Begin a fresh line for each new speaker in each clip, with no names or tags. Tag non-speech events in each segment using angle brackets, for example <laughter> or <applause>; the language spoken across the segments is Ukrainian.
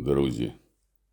Друзі,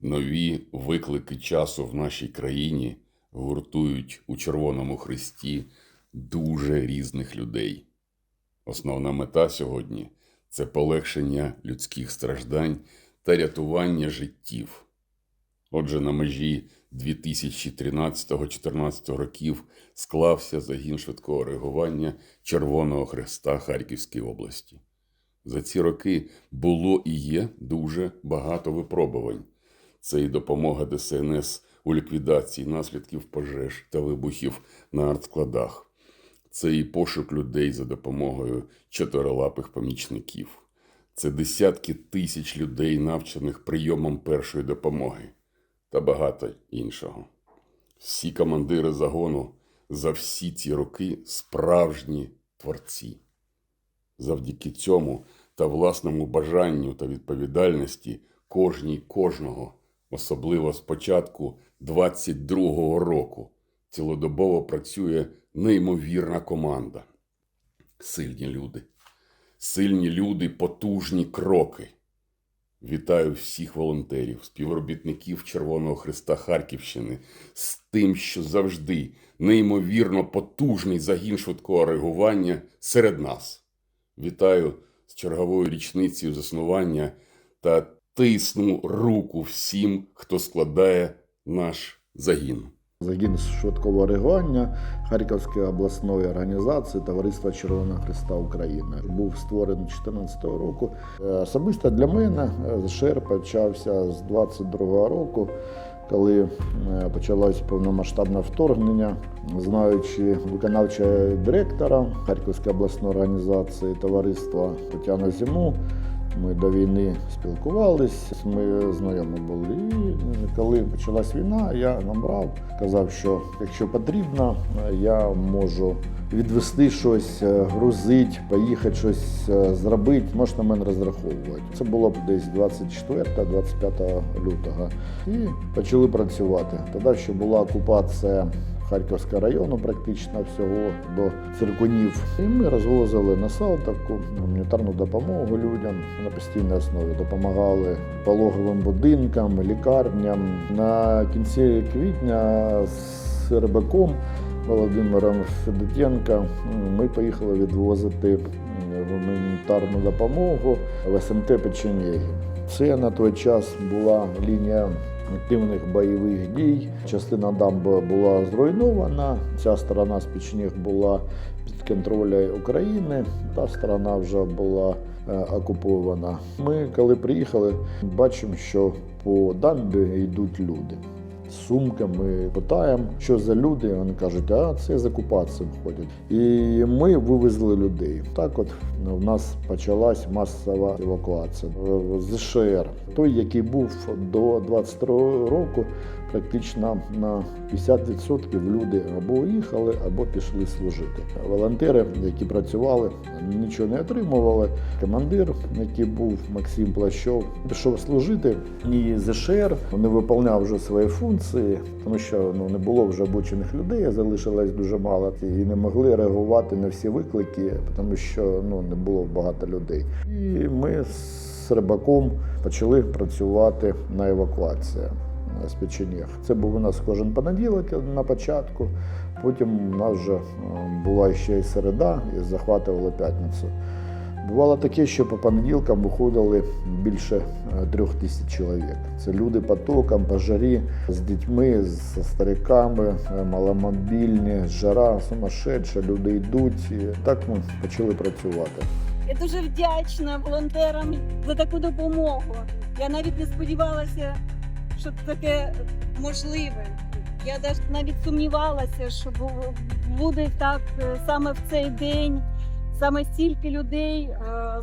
нові виклики часу в нашій країні гуртують у Червоному Христі дуже різних людей. Основна мета сьогодні це полегшення людських страждань та рятування життів. Отже, на межі 2013-14 років склався загін швидкого реагування Червоного Хреста Харківської області. За ці роки було і є дуже багато випробувань. Це і допомога ДСНС у ліквідації наслідків пожеж та вибухів на артскладах. Це і пошук людей за допомогою чотирилапих помічників. Це десятки тисяч людей, навчених прийомом першої допомоги та багато іншого. Всі командири загону за всі ці роки справжні творці. Завдяки цьому та власному бажанню та відповідальності кожній кожного, особливо з початку 22-го року, цілодобово працює неймовірна команда. Сильні люди. Сильні люди, потужні кроки. Вітаю всіх волонтерів, співробітників Червоного Христа Харківщини з тим, що завжди неймовірно потужний загін швидкого реагування серед нас. Вітаю з черговою річницею заснування та тисну руку всім, хто складає наш загін.
Загін швидкого реагування Харківської обласної організації Товариства Червоного Христа України був створений 2014 року. Е, Особисто для мене е, ШЕР почався з 22 року, коли е, почалось повномасштабне вторгнення, знаючи виконавчого директора Харківської обласної організації товариства Тетяну Зиму. Ми до війни спілкувалися, ми знайомі були. І коли почалась війна, я набрав, казав, що якщо потрібно, я можу відвести щось, е, грузити, поїхати щось е, зробити, можна мене розраховувати. Це було б десь 24-25 лютого. І почали працювати. Тоді ще була окупація Харківського району, практично всього до циркунів. І ми розвозили на Салтовку гуманітарну допомогу людям на постійній основі. Допомагали пологовим будинкам, лікарням. На кінці квітня з рибаком Володимиром Федотенко ми поїхали відвозити гуманітарну допомогу в СМТ Печенєгі. Це на той час була лінія активних бойових дій. Частина дамби була зруйнована. Ця сторона з була під контролем України, та сторона вже була е, окупована. Ми, коли приїхали, бачимо, що по дамбі йдуть люди. Сумками питаємо, що за люди. Вони кажуть, а це з окупації входять. І ми вивезли людей. Так, от в нас почалась масова евакуація з ШР. Той, який був до 22 року, практично на 50% люди або їхали, або пішли служити. Волонтери, які працювали, нічого не отримували. Командир, який був Максим Плащов, пішов служити і з ШР не виконував вже свої функції, тому що ну не було вже обучених людей, залишилось дуже мало і не могли реагувати на всі виклики, тому що ну не було багато людей. І ми з рибаком почали працювати на евакуацію з печенєг. Це був у нас кожен понеділок на початку. Потім у нас вже е, була ще й середа, і захватували п'ятницю. Бувало таке, що по понеділкам виходили більше е, трьох тисяч чоловік. Це люди потоком, по з дітьми, з стариками, е, маломобільні, жара сумасшедша, люди йдуть. І так ми почали працювати.
Я дуже вдячна волонтерам за таку допомогу. Я навіть не сподівалася, що таке можливе. Я навіть- сумнівалася, що буде так е, саме в цей день, саме стільки людей е,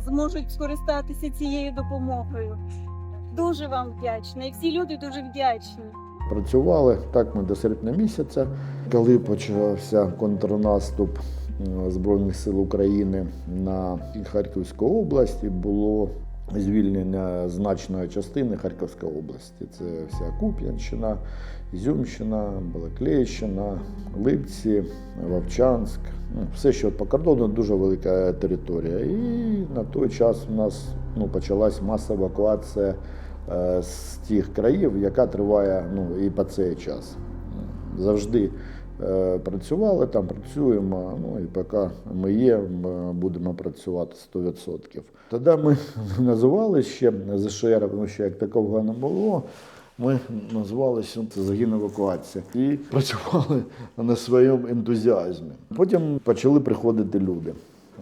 зможуть скористатися цією допомогою. Дуже вам вдячна, і всі люди дуже вдячні.
Працювали так ми до серпня місяця, коли почався контрнаступ Збройних сил України на Харківську область, було звільнення значної частини Харківської області. Це вся Куп'янщина, Ізюмщина, Балаклейщина, Липці, Вовчанськ. Ну, Все, що по кордону, дуже велика територія. І на той час у нас ну, почалась масова евакуація е, з тих країв, яка триває ну, і по цей час. Завжди працювали там, працюємо. Ну і поки ми є, ми будемо працювати 100%. Тоді ми <laughs> називали ще ЗШР, тому що як такого не було. Ми називалися це загін евакуація і працювали на своєму ентузіазмі. Потім почали приходити люди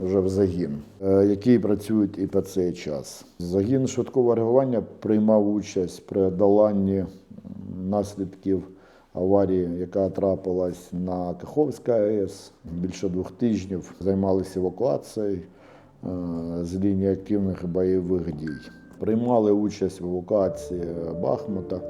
вже в загін, е, які працюють і по цей час. Загін швидкого реагування приймав участь при доланні наслідків аварії, яка трапилась на Каховській АЕС. Більше двох тижнів займалися евакуацією е, з лінії активних бойових дій. Приймали участь в евакуації Бахмута,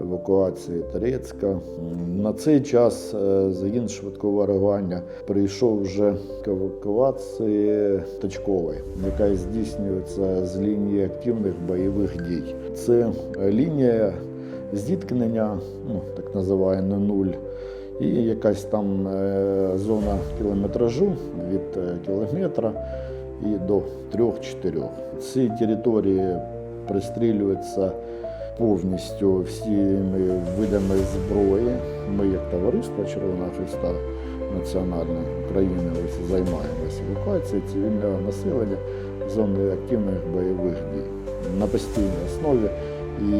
евакуації Торецька. М, На цей час е, загін швидкого реагування прийшов вже к евакуації точкової, яка здійснюється з лінії активних бойових дій. Це лінія зіткнення, ну так називаємо нуль, і якась там е, зона кілометражу від е, кілометра і до 3-4. Ці території пристрілюються повністю всіми видами зброї. Ми, як товариство Червоного Христа Національної України, займаємося евакуацією цивільного населення зони активних бойових дій на постійній основі. І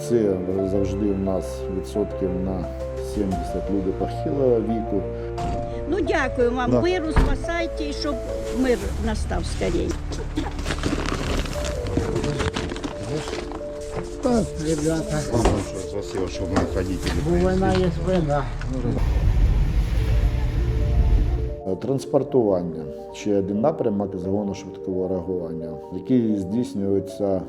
це завжди у нас відсотків на 70 люди похилого віку.
Ну дякую вам,
Да.
миру, спасайте, і щоб мир настав.
Так, ребята,
Спасибо, что мы ходители.
война есть война.
Транспортування ще один напрямок загону швидкого реагування, який здійснюється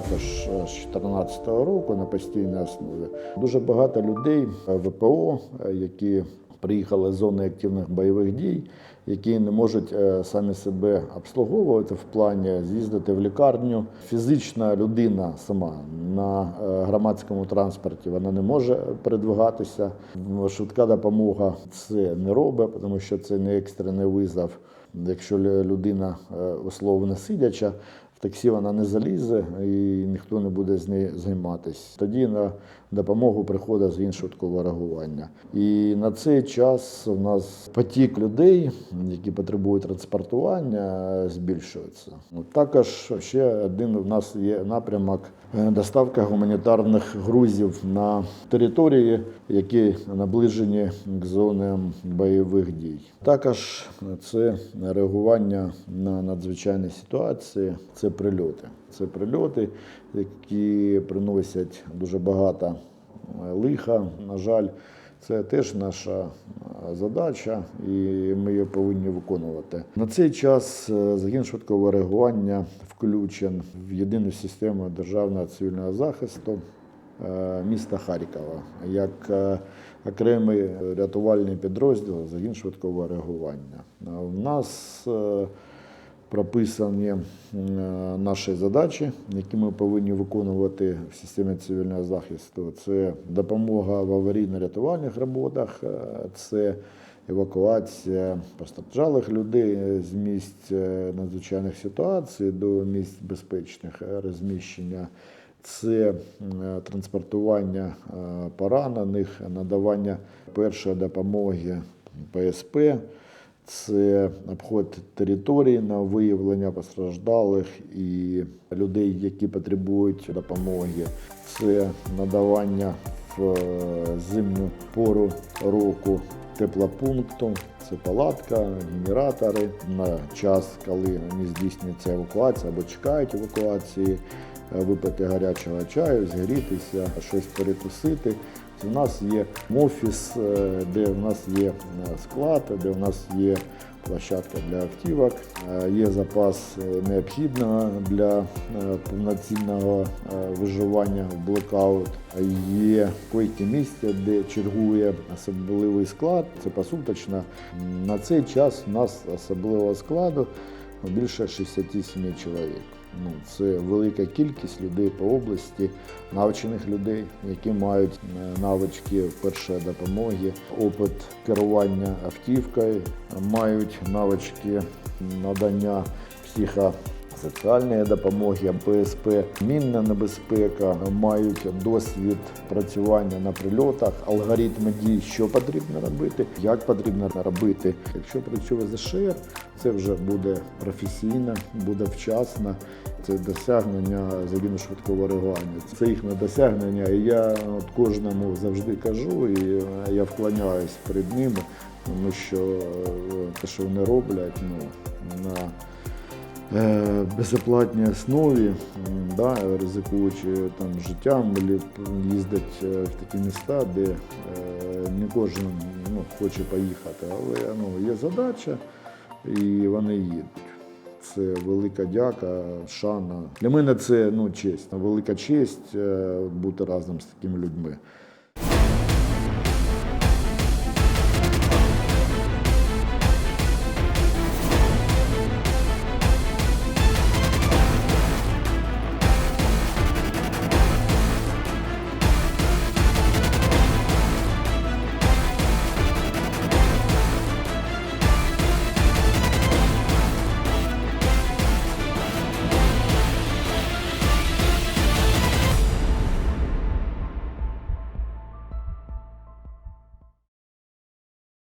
також е, з 2014 року на постійній основі. Дуже багато людей е, ВПО, е, які приїхали з зони активних бойових дій, які не можуть самі себе обслуговувати в плані з'їздити в лікарню. Фізична людина сама на громадському транспорті вона не може передвигатися. Швидка допомога це не робить, тому що це не екстрений визов. Якщо людина условно сидяча, таксі вона не залізе і ніхто не буде з нею займатися. Тоді на допомогу приходить з швидкого реагування. І на цей час у нас потік людей, які потребують транспортування, збільшується. Також ще один у нас є напрямок доставка гуманітарних грузів на території, які наближені к зонам бойових дій. Також це реагування на надзвичайні ситуації, це прильоти. Це прильоти, які приносять дуже багато е, лиха. На жаль, це теж наша задача, і ми її повинні виконувати. На цей час е, загін швидкого реагування включен в єдину систему державного цивільного захисту е, міста Харкова як е, окремий рятувальний підрозділ загін швидкого реагування. У нас прописані е, наші задачі, які ми повинні виконувати в системі цивільного захисту. Це допомога в аварійно-рятувальних роботах, е, це евакуація постраждалих людей з місць е, надзвичайних ситуацій до місць безпечних розміщення. Це транспортування поранених, надавання першої допомоги ПСП, це обход території на виявлення постраждалих і людей, які потребують допомоги. Це надавання в е, зимню пору року теплопункту, це палатка, генератори на час, коли не здійснюється евакуація або чекають евакуації, випити гарячого чаю, згрітися, щось перекусити. У нас є офіс, е, де в нас є е, склад, де в нас є площадка для автівок, е, є запас е, необхідного для е, повноцінного е, виживання в блекаут. Є койки місця, де чергує особливий склад. Це посуточно. На цей час у нас особливого складу більше 67 чоловік. Ну, це велика кількість людей по області, навчених людей, які мають е, навички першої допомоги, опит керування автівкою, мають навички надання соціальної допомоги, ПСП, мінна небезпека, мають досвід працювання на прильотах, алгоритми дій, що потрібно робити, як потрібно робити. Якщо працює ЗШР, це вже буде професійно, буде вчасно. Це досягнення загину швидкого реагування. Це їхнє досягнення. І я от кожному завжди кажу, і я вклоняюсь перед ними, тому що е, те, що вони роблять, ну, на безоплатній основі, да, ризикуючи там життям, їздять е, в такі міста, де е, не кожен ну, хоче поїхати, але ну, є задача, і вони їдуть. Це велика дяка, шана. Для мене це ну, честь, велика честь е, бути разом з такими людьми.